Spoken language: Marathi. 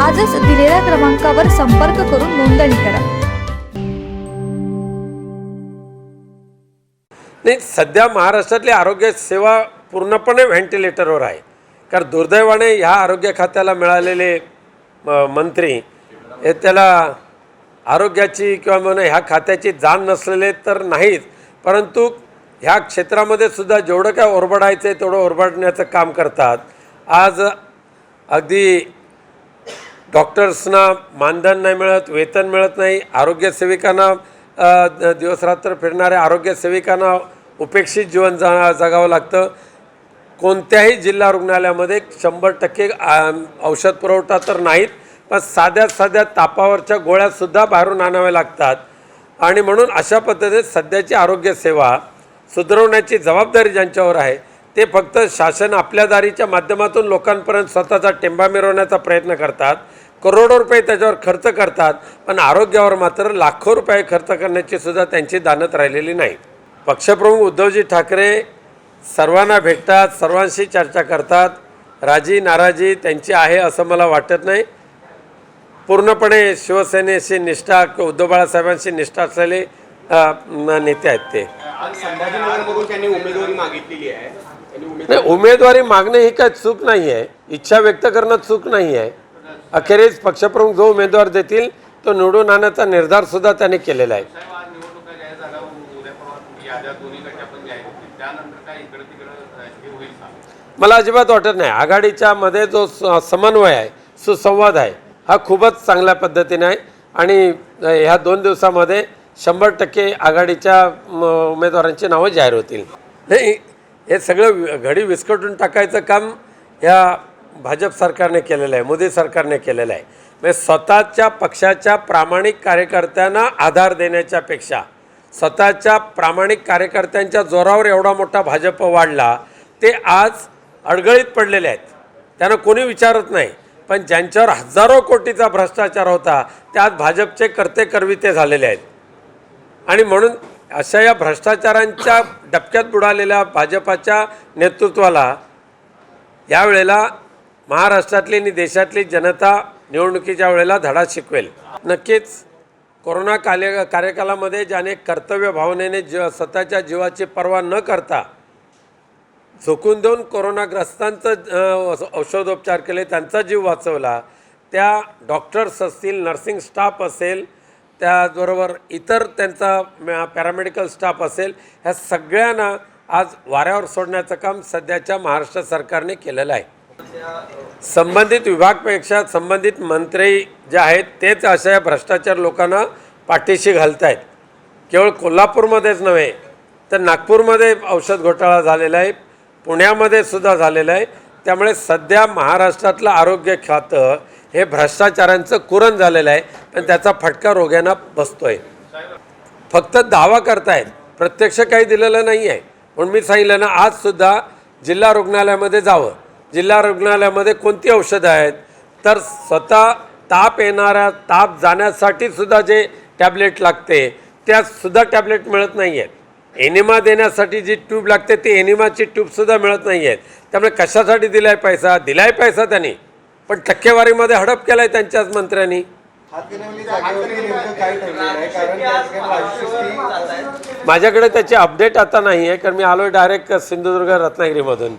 आजच दिलेल्या क्रमांकावर संपर्क करून नोंदणी करा. नाही सध्या महाराष्ट्रातली आरोग्य सेवा पूर्णपणे व्हेंटिलेटरवर आहे. कारण दुर्दैवाने ह्या आरोग्य खात्याला मिळालेले म- मंत्री हे त्याला आरोग्याची किंवा म्हणून ह्या खात्याची जाण नसलेले तर नाहीत. परंतु ह्या क्षेत्रामध्ये सुद्धा जेवढं काय ओरबडायचं आहे तेवढं ओरबडण्याचं काम करतात. आज अगदी डॉक्टर्सना मानधन नाही मिळत वेतन मिळत नाही आरोग्यसेविकांना दिवसरात्र फिरणाऱ्या आरोग्यसेविकांना उपेक्षित जीवन जा जगावं लागतं. कोणत्याही जिल्हा रुग्णालयामध्ये शंभर टक्के औषध पुरवठा तर नाहीत पण साध्या साध्या तापावरच्या गोळ्यासुद्धा बाहेरून आणाव्या लागतात. आणि म्हणून अशा पद्धतीने सध्याची आरोग्यसेवा सुधारवण्याची जबाबदारी ज्यांच्यावर आहे ते फक्त शासन आपल्या दारीच्या माध्यमातून लोकांपर्यंत स्वतःचा टेंबा मिरवण्याचा प्रयत्न करतात. करोडो रुपये त्याच्यावर खर्च करतात पण आरोग्यावर मात्र लाखो रुपये खर्च करण्याची सुद्धा त्यांची दानत राहिलेली नाही. पक्षप्रमुख उद्धवजी ठाकरे सर्वांना भेटतात सर्वांशी चर्चा करतात. राजी नाराजी त्यांची आहे असं मला वाटत नाही. पूर्णपणे शिवसेनेशी निष्ठा किंवा उद्धव बाळासाहेबांशी निष्ठा असलेले नेते आहेत ते. नाही उमेदवारी मागणे ही काय चूक नाही आहे इच्छा व्यक्त करणं चूक नाही आहे अखेरीस पक्षप्रमुख जो उमेदवार देतील तो निवडून आणण्याचा निर्धार सुद्धा त्याने केलेला आहे. हे मला अजिबात वाटत नाही. आघाडीच्या मध्ये जो स- समन्वय आहे सुसंवाद आहे हा खूपच चांगल्या पद्धतीने आहे. आणि ह्या दोन दिवसामध्ये शंभर टक्के आघाडीच्या उमेदवारांची नावं जाहीर होतील. नाही हे सगळं घडी विस्कटून टाकायचं काम ह्या भाजप सरकारने केलेलं आहे मोदी सरकारने केलेलं आहे. म्हणजे स्वतःच्या पक्षाच्या प्रामाणिक कार्यकर्त्यांना आधार देण्याच्यापेक्षा स्वतःच्या प्रामाणिक कार्यकर्त्यांच्या जोरावर एवढा मोठा भाजप वाढला ते आज अडगळीत पडलेले आहेत. त्यांना कोणी विचारत नाही. पण ज्यांच्यावर हजारो कोटीचा भ्रष्टाचार होता ते आज भाजपचे कर्ते करविते झालेले आहेत. आणि म्हणून अशा या भ्रष्टाचारांच्या डबक्यात बुडालेल्या भाजपाच्या नेतृत्वाला यावेळेला महाराष्ट्रातली आणि देशातली जनता निवडणुकीच्या वेळेला धडा शिकवेल. नक्कीच कोरोना काले कार्यकालामध्ये ज्याने कर्तव्य भावनेने ज स्वतःच्या जीवाची पर्वा न करता झोकून देऊन कोरोनाग्रस्तांचं औषधोपचार केले त्यांचा जीव वाचवला त्या डॉक्टर्स असतील नर्सिंग स्टाफ असेल त्याचबरोबर इतर त्यांचा पॅरामेडिकल स्टाफ असेल ह्या सगळ्यांना आज वाऱ्यावर सोडण्याचं काम सध्याच्या महाराष्ट्र सरकारने केलेलं आहे. संबंधित विभागपेक्षा संबंधित मंत्री जे आहेत तेच अशा या भ्रष्टाचार लोकांना पाठीशी घालत आहेत केवळ कोल्हापूरमध्येच नव्हे तर नागपूरमध्ये औषध घोटाळा झालेला आहे पुण्यामध्ये सुद्धा झालेलं आहे. त्यामुळे सध्या महाराष्ट्रातलं आरोग्य खातं हे भ्रष्टाचारांचं कुरण झालेलं आहे पण त्याचा फटका रोग्यांना बसतो आहे फक्त दावा करतायत प्रत्यक्ष काही दिलेलं नाही आहे म्हणून मी सांगितलं ना आजसुद्धा जिल्हा रुग्णालयामध्ये जावं. जिल्हा रुग्णालयामध्ये कोणती औषधं आहेत? तर स्वतः ताप येणाऱ्या ताप जाण्यासाठी सुद्धा जे टॅबलेट लागते त्या सुद्धा टॅबलेट मिळत नाही आहेत एनिमा देण्यासाठी जी ट्यूब लागते ती एनिमाची ट्यूबसुद्धा मिळत नाही आहेत त्यामुळे कशासाठी दिलाय पैसा? दिलाय पैसा त्यांनी. पण टक्केवारीमध्ये हडप केला आहे त्यांच्याच मंत्र्यांनी. माझ्याकडे त्याची अपडेट आता नाही आहे कारण मी आलो आहे डायरेक्ट सिंधुदुर्ग रत्नागिरीमधून.